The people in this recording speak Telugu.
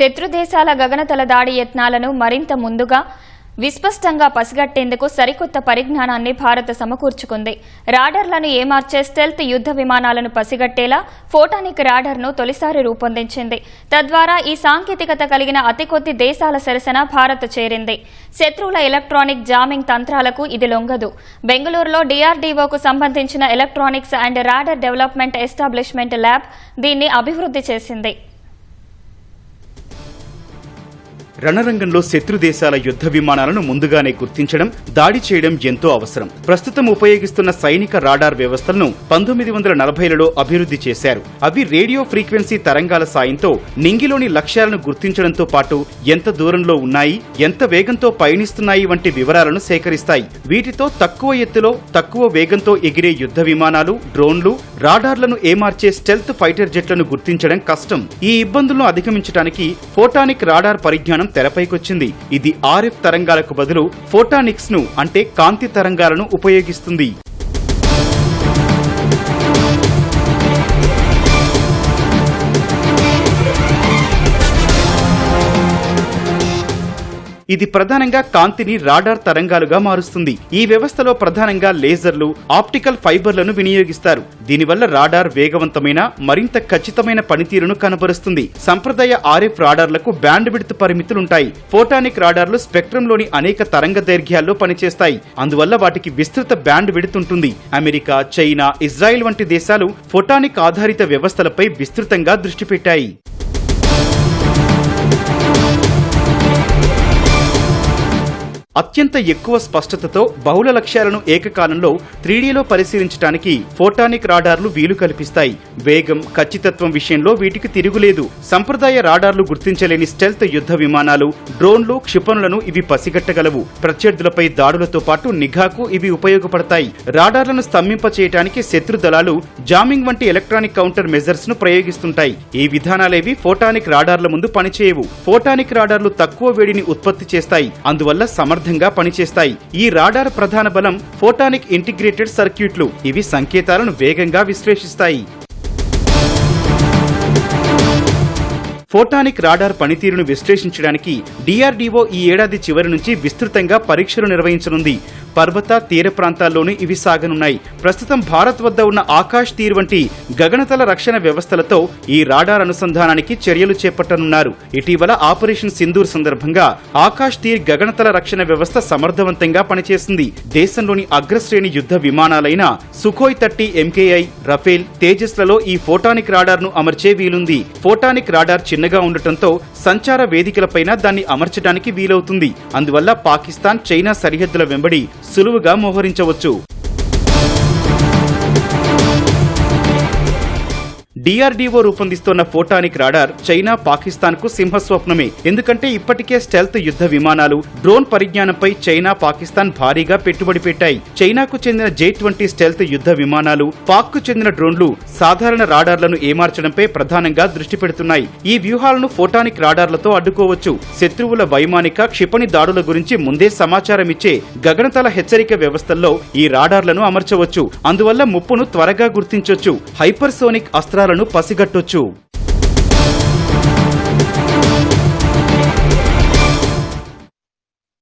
శత్రు దేశాల గగనతల దాడి యత్నాలను మరింత ముందుగా విస్పష్టంగా పసిగట్టేందుకు సరికొత్త పరిజ్ఞానాన్ని భారత్ సమకూర్చుకుంది. రాడర్లను ఏమార్చే స్టెల్త్ యుద్ధ విమానాలను పసిగట్టేలా ఫోటానిక్ రాడర్ను తొలిసారి రూపొందించింది. తద్వారా ఈ సాంకేతికత కలిగిన అతి కొద్ది దేశాల సరసన భారత్ చేరింది. శత్రువుల ఎలక్ట్రానిక్ జామింగ్ తంత్రాలకు ఇది లొంగదు. బెంగళూరులో డీఆర్డీఓకు సంబంధించిన electronics and radar development establishment lab దీన్ని అభివృద్ధి చేసింది. రణరంగంలో శత్రు దేశాల యుద్ధ విమానాలను ముందుగానే గుర్తించడం దాడి చేయడం ఎంతో అవసరం. ప్రస్తుతం ఉపయోగిస్తున్న సైనిక రాడార్ వ్యవస్థలను పంతొమ్మిది వందల నలభైలలో అభివృద్ధి చేశారు. అవి రేడియో ఫ్రీక్వెన్సీ తరంగాల సాయంతో నింగిలోని లక్ష్యాలను గుర్తించడంతో పాటు ఎంత దూరంలో ఉన్నాయి ఎంత వేగంతో పయనిస్తున్నాయి వంటి వివరాలను సేకరిస్తాయి. వీటితో తక్కువ ఎత్తులో తక్కువ వేగంతో ఎగిరే యుద్ధ విమానాలు డ్రోన్లు రాడార్లను ఏమార్చే స్టెల్త్ ఫైటర్ జెట్లను గుర్తించడం కష్టం. ఈ ఇబ్బందులను అధిగమించడానికి ఫోటానిక్ రాడార్ పరిజ్ఞానం తెరపైకొచ్చింది. ఇది ఆర్ఎఫ్ తరంగాలకు బదులు ఫోటానిక్స్ను అంటే కాంతి తరంగాలను ఉపయోగిస్తుంది. ఇది ప్రధానంగా కాంతిని రాడార్ తరంగాలుగా మారుస్తుంది. ఈ వ్యవస్థలో ప్రధానంగా లేజర్లు ఆప్టికల్ ఫైబర్లను వినియోగిస్తారు. దీనివల్ల రాడార్ వేగవంతమైన మరింత ఖచ్చితమైన పనితీరును కనబరుస్తుంది. సంప్రదాయ ఆర్ఎఫ్ రాడార్లకు బ్యాండ్ విడ్త్ పరిమితులుంటాయి. ఫోటానిక్ రాడార్లు స్పెక్ట్రంలోని అనేక తరంగ దైర్ఘ్యాల్లో పనిచేస్తాయి. అందువల్ల వాటికి విస్తృత బ్యాండ్ విడ్త్ ఉంటుంది. అమెరికా చైనా ఇజ్రాయెల్ వంటి దేశాలు ఫోటానిక్ ఆధారిత వ్యవస్థలపై విస్తృతంగా దృష్టి పెట్టాయి. అత్యంత ఎక్కువ స్పష్టతతో బహుళ లక్ష్యాలను ఏకకాలంలో త్రీడీలో పరిశీలించడానికి ఫోటానిక్ రాడార్లు వీలు కల్పిస్తాయి. వేగం ఖచ్చితత్వం విషయంలో వీటికి తిరుగులేదు. సంప్రదాయ రాడార్లు గుర్తించలేని స్టెల్త్ యుద్ధ విమానాలు డ్రోన్లు క్షిపణులను ఇవి పసిగట్టగలవు. ప్రత్యర్థులపై దాడులతో పాటు నిఘాకు ఇవి ఉపయోగపడతాయి. రాడార్లను స్తంభింపచేయటానికి శత్రు దళాలు జామింగ్ వంటి ఎలక్ట్రానిక్ కౌంటర్ మెజర్స్ను ప్రయోగిస్తుంటాయి. ఈ విధానాలేవి ఫోటానిక్ రాడార్ల ముందు పనిచేయవు. ఫోటానిక్ రాడార్లు తక్కువ వేడిని ఉత్పత్తి చేస్తాయి. అందువల్ల సమర్థంగా పనిచేస్తాయి. ఈ రాడార్ ప్రధాన బలం ఫోటానిక్ ఇంటిగ్రేటెడ్ సర్క్యూట్లు. ఇవి సంకేతాలను వేగంగా విశ్లేషిస్తాయి. ఫోటానిక్ రాడార్ పనితీరును విశ్లేషించడానికి డిఆర్డీఓ ఈ ఏడాది చివరి నుంచి విస్తృతంగా పరీక్షలు నిర్వహించనుంది. పర్వత తీర ప్రాంతాల్లోనూ ఇవి సాగనున్నాయి. ప్రస్తుతం భారత్ వద్ద ఉన్న ఆకాష్ తీర్ వంటి గగనతల రక్షణ వ్యవస్థలతో ఈ రాడార్ అనుసంధానానికి చర్యలు చేపట్టనున్నారు. ఇటీవల ఆపరేషన్ సింధూర్ సందర్భంగా ఆకాష్ తీర్ గగనతల రక్షణ వ్యవస్థ సమర్థవంతంగా పనిచేసింది. దేశంలోని అగ్రశ్రేణి యుద్ధ విమానాలైన Sukhoi thirty M K I Rafale తేజస్లలో ఈ ఫోటానిక్ రాడార్ను అమర్చే వీలుంది. ఫోటానిక్ రాడార్ చిన్నగా ఉండటంతో సంచార వేదికలపైన దాన్ని అమర్చడానికి వీలవుతుంది. అందువల్ల పాకిస్తాన్ చైనా సరిహద్దుల వెంబడి సులువుగా మోహరించవచ్చు డిఆర్డీఓ రూపొందిస్తున్న ఫోటానిక్ రాడార్ చైనా పాకిస్తాన్కు సింహస్వప్నమే. ఎందుకంటే ఇప్పటికే స్టెల్త్ యుద్ధ విమానాలు డ్రోన్ పరిజ్ఞానంపై చైనా పాకిస్తాన్ భారీగా పెట్టుబడి పెట్టాయి. చైనాకు చెందిన జే ట్వంటీ స్టెల్త్ యుద్ధ విమానాలు పాక్కు చెందిన డ్రోన్లు సాధారణ రాడార్లను ఏమార్చడంపై ప్రధానంగా దృష్టి పెడుతున్నాయి. ఈ వ్యూహాలను ఫోటానిక్ రాడార్లతో అడ్డుకోవచ్చు. శత్రువుల వైమానిక క్షిపణి దాడుల గురించి ముందే సమాచారం ఇచ్చే గగనతల హెచ్చరిక వ్యవస్థల్లో ఈ రాడార్లను అమర్చవచ్చు. అందువల్ల ముప్పును త్వరగా గుర్తించొచ్చు. హైపర్సోనిక్ అస్త్రాలను పసిగట్టొచ్చు.